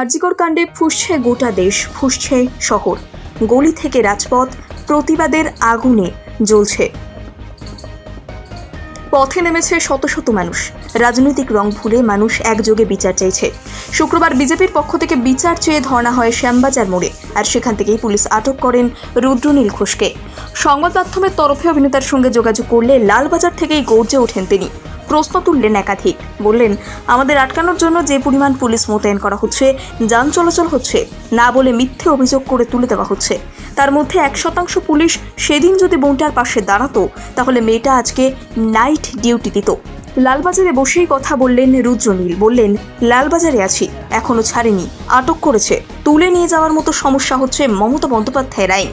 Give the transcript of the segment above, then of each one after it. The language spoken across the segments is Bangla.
আরজিকর কাণ্ডে ফুসছে গোটা দেশ, ফুসছে শহর। গলি থেকে রাজপথ, প্রতিবাদের আগুনে জ্বলছে। পথে নেমেছে শত শত মানুষ। রাজনৈতিক রং ভুলে মানুষ একযোগে বিচার চাইছে। শুক্রবার বিজেপির পক্ষ থেকে বিচার চেয়ে ধর্ণা হয় শ্যামবাজার মোড়ে, আর সেখান থেকেই পুলিশ আটক করেন রুদ্রনীল ঘোষকে। সংবাদ মাধ্যমের তরফে অভিনেতার সঙ্গে যোগাযোগ করলে লালবাজার থেকেই গর্জে ওঠেন তিনি। প্রশ্ন তুললেন একাধিক। বললেন, আমাদের আটকানোর জন্য যে পরিমাণ পুলিশ মোতায়েন করা হচ্ছে, যান চলাচল হচ্ছে, না বলে মিথ্যে অভিযোগ করে তুলে দেওয়া হচ্ছে। তার মধ্যে এক শতাংশ পুলিশ সেদিন যদি বোনটার পাশে দাঁড়াতো, তাহলে মেয়েটা আজকে নাইট ডিউটি দিত। লালবাজারে বসেই কথা বললেন রুদ্রনীল। বললেন, লালবাজারে আছি, এখনও ছাড়েনি, আটক করেছে। তুলে নিয়ে যাওয়ার মতো সমস্যা হচ্ছে মমতা বন্দ্যোপাধ্যায়ের আইন।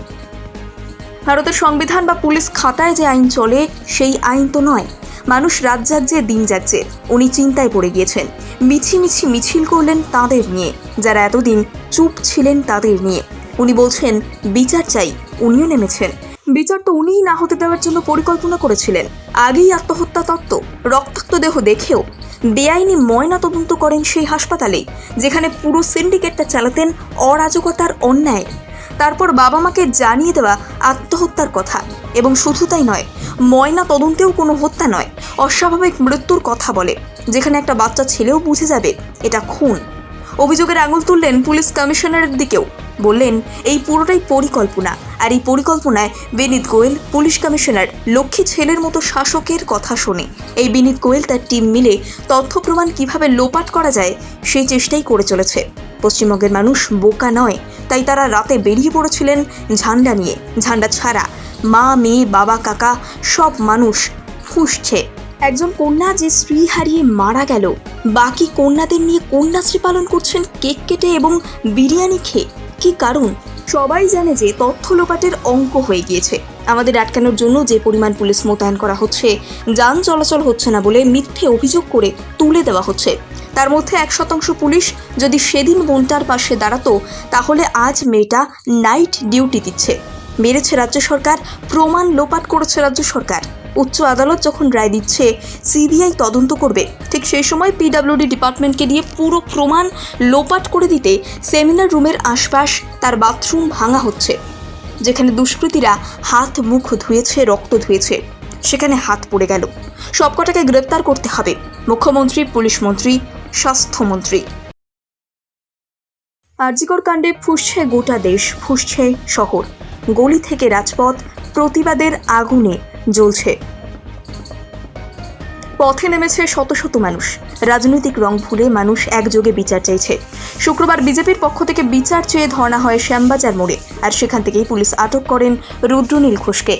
ভারতের সংবিধান বা পুলিশ খাতায় যে আইন চলে, সেই আইন তো নয়। মানুষ রাত যাচ্ছে দিন যাচ্ছে, উনি চিন্তায় পড়ে গিয়েছেন। মিছি মিছি মিছিল করলেন তাদের নিয়ে, যারা এতদিন চুপ ছিলেন তাদের নিয়ে। উনি বলছেন, বিচার চাই। উনিও নেমেছেন। বিচার তো উনিই না হতে দেওয়ার জন্য পরিকল্পনা করেছিলেন। আগেই আত্মহত্যা তত্ত্ব, রক্তাক্ত দেহ দেখেও। বেআইনি ময়না তদন্ত করেন সেই হাসপাতালে, যেখানে পুরো সিন্ডিকেটটা চালাতেন অরাজকতার অন্যায়। তারপর বাবা মাকে জানিয়ে দেওয়া আত্মহত্যার কথা। এবং শুধু তাই নয় ময়না তদন্তেও কোনো হত্যা নয়, অস্বাভাবিক মৃত্যুর কথা বলে, যেখানে একটা বাচ্চা ছেলেও বুঝে যাবে এটা খুন। অভিযোগের আঙুল তুললেন পুলিশ কমিশনারের দিকেও, বললেন, এই পুরোটাই পরিকল্পনা, আর এই পরিকল্পনায় বিনীত গোয়েল পুলিশ কমিশনার লক্ষ্মী ছেলের মতো শাসকের কথা শোনে। এই বিনীত গোয়েল তার টিম মিলে তথ্য প্রমাণ কীভাবে লোপাট করা যায়, সেই চেষ্টাই করে চলেছে। পশ্চিমবঙ্গের মানুষ বোকা নয়। তাই তারা রাতে বেরিয়ে পড়েছিলেন ঝান্ডা নিয়ে। ঝান্ডা ছাড়া মা, মেয়ে, বাবা, কাকা সব মানুষ ফুসছে। একজন কন্যা যে স্ত্রী হারিয়ে মারা গেল, বাকি কন্যাদের নিয়ে কন্যাশ্রী পালন করছেন কেক কেটে এবং বিরিয়ানি খেয়ে। কি কারণ? সবাই জানে যে তথ্য লোপাটের অঙ্ক হয়ে গিয়েছে। আমাদের আটকানোর জন্য যে পরিমাণ পুলিশ মোতায়েন করা হচ্ছে, যান চলাচল হচ্ছে না বলে মিথ্যে অভিযোগ করে তুলে দেওয়া হচ্ছে। তার মধ্যে এক শতাংশ পুলিশ যদি সেদিন বোনটার পাশে দাঁড়াতো, তাহলে আজ মেয়েটা নাইট ডিউটি দিচ্ছে। মেরেছে রাজ্য সরকার, প্রমাণ লোপাট করেছে রাজ্য সরকার। উচ্চ আদালত যখন রায় দিচ্ছে, সিবিআই তদন্ত করবে। ঠিক সেই সময় পিডাব্লিউডি ডিপার্টমেন্টকে দিয়ে পুরো প্রমাণ লোপাট করে দিতে সেমিনার রুমের আশপাশ তার বাথরুম ভাঙা হচ্ছে, যেখানে দুষ্কৃতীরা হাত মুখ ধুয়েছে, রক্ত ধুয়েছে। সেখানে হাত পড়ে গেল। সবকটাকে গ্রেপ্তার করতে হবে। মুখ্যমন্ত্রী, পুলিশ মন্ত্রী স্বাস্থ্যমন্ত্রী। আরজিকর কাণ্ডে ফুসছে গোটা দেশ, ফুসছে শহর। গলি থেকে রাজপথ, প্রতিবাদের আগুনে জ্বলছে। পথে নেমেছে শত শত মানুষ। রাজনৈতিক রং ভুলে মানুষ একযোগে বিচার চাইছে। শুক্রবার বিজেপির পক্ষ থেকে বিচার চেয়ে ধর্ণা হয় শ্যামবাজার মোড়ে, আর সেখান থেকেই পুলিশ আটক করেন রুদ্রনীল ঘোষকে।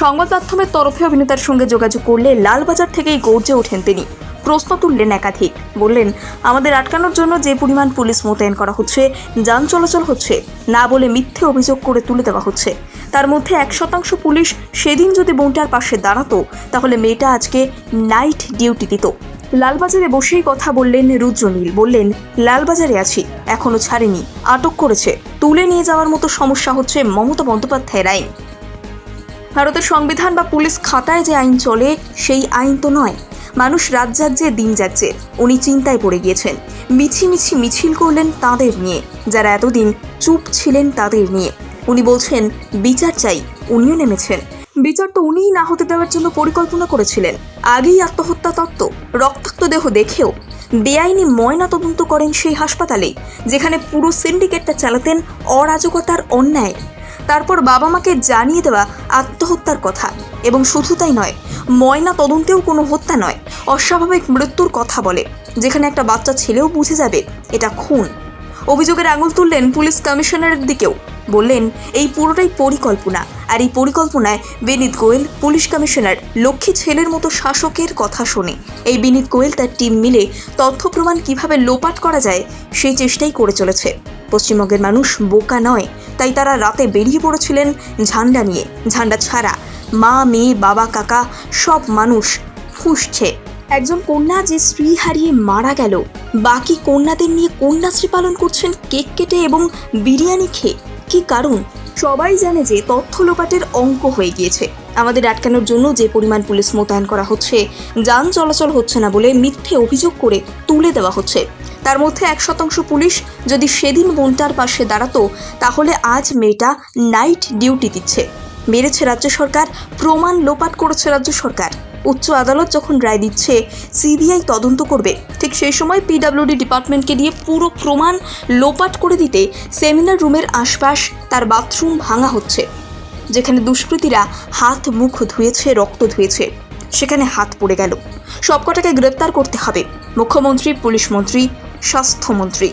সংবাদ মাধ্যমের তরফে অভিনেতার সঙ্গে যোগাযোগ করলে লালবাজার থেকেই গর্জে ওঠেন তিনি। প্রশ্ন তুললেন একাধিক। বললেন, আমাদের আটকানোর জন্য যে পরিমাণ পুলিশ মোতায়েন করা হচ্ছে, যান চলাচল হচ্ছে, না বলে মিথ্যে অভিযোগ করে তুলে দেওয়া হচ্ছে। তার মধ্যে এক শতাংশ পুলিশ সেদিন যদি বোনটার পাশে দাঁড়াতো, তাহলে মেয়েটা আজকে নাইট ডিউটি দিত। লালবাজারে বসেই কথা বললেন রুদ্রনীল। বললেন, লালবাজারে আছি, এখনও ছাড়েনি, আটক করেছে। তুলে নিয়ে যাওয়ার মতো সমস্যা হচ্ছে মমতা বন্দ্যোপাধ্যায়ের আইন। ভারতের সংবিধান বা পুলিশ খাতায় যে আইন চলে, সেই আইন তো নয়। মানুষ রাত যাচ্ছে দিন যাচ্ছে, উনি চিন্তায় পড়ে গিয়েছেন। মিছি মিছি মিছিল করলেন তাদের নিয়ে, যারা এতদিন চুপ ছিলেন তাদের নিয়ে। উনি বলছেন, বিচার চাই। উনিও নেমেছেন। বিচার তো উনিই না হতে দেওয়ার জন্য পরিকল্পনা করেছিলেন। আগেই আত্মহত্যা তত্ত্ব, রক্তাক্ত দেহ দেখেও বেআইনি ময়না তদন্ত করেন সেই হাসপাতালে, যেখানে পুরো সিন্ডিকেটটা চালাতেন অরাজকতার অন্যায়। তারপর বাবা মাকে জানিয়ে দেওয়া আত্মহত্যার কথা। এবং শুধু তাই নয় ময়না তদন্তেও কোনো হত্যা নয়, অস্বাভাবিক মৃত্যুর কথা বলে, যেখানে একটা বাচ্চা ছেলেও বুঝে যাবে, এটা খুন। অভিযোগের আঙুল তুললেন পুলিশ কমিশনারের দিকেও। বললেন, এই পুরোটাই পরিকল্পনা। আর এই পরিকল্পনায় বিনীত গোয়েল, পুলিশ কমিশনার লক্ষ্মী ছেলের মতো শাসকের কথা শোনে। এই বিনীত গোয়েল তার টিম মিলে তথ্য প্রমাণ কীভাবে লোপাট করা যায় সেই চেষ্টাই করে চলেছে। পশ্চিমবঙ্গের মানুষ বোকা নয়, তাই তারা রাতে বেরিয়ে পড়েছিলেন ঝান্ডা নিয়ে। ঝান্ডা ছাড়া মা, মেয়ে, বাবা, কাকা সব মানুষ ফুসছে। একজন কন্যা যে স্ত্রী হারিয়ে মারা গেল। বাকি কন্যাদের নিয়ে কন্যাশ্রী পালন করছেন কেক কেটে এবং বিরিয়ানি খেয়ে। কি কারণ? সবাই জানে যে তথ্য লোপাটের অঙ্ক হয়ে গিয়েছে। আমাদের আটকানোর জন্য যে পরিমাণ পুলিশ মোতায়েন করা হচ্ছে, যান চলাচল হচ্ছে না বলে মিথ্যে অভিযোগ করে তুলে দেওয়া হচ্ছে। তার মধ্যে এক শতাংশ পুলিশ যদি সেদিন বোনটার পাশে দাঁড়াতো, তাহলে আজ মেয়েটা নাইট ডিউটি দিচ্ছে। মেরেছে রাজ্য সরকার, প্রমাণ লোপাট করেছে রাজ্য সরকার। উচ্চ আদালত যখন রায় দিচ্ছে, সিবিআই তদন্ত করবে। ঠিক সেই সময় পিডাব্লিউডি ডিপার্টমেন্টকে দিয়ে পুরো প্রমাণ লোপাট করে দিতে সেমিনার রুমের আশপাশ তার বাথরুম ভাঙা হচ্ছে, যেখানে দুষ্কৃতীরা হাত মুখ ধুয়েছে, রক্ত ধুয়েছে। সেখানে হাত পড়ে গেল। সবকটাকে গ্রেপ্তার করতে হবে। মুখ্যমন্ত্রী, পুলিশ মন্ত্রী, স্বাস্থ্যমন্ত্রী।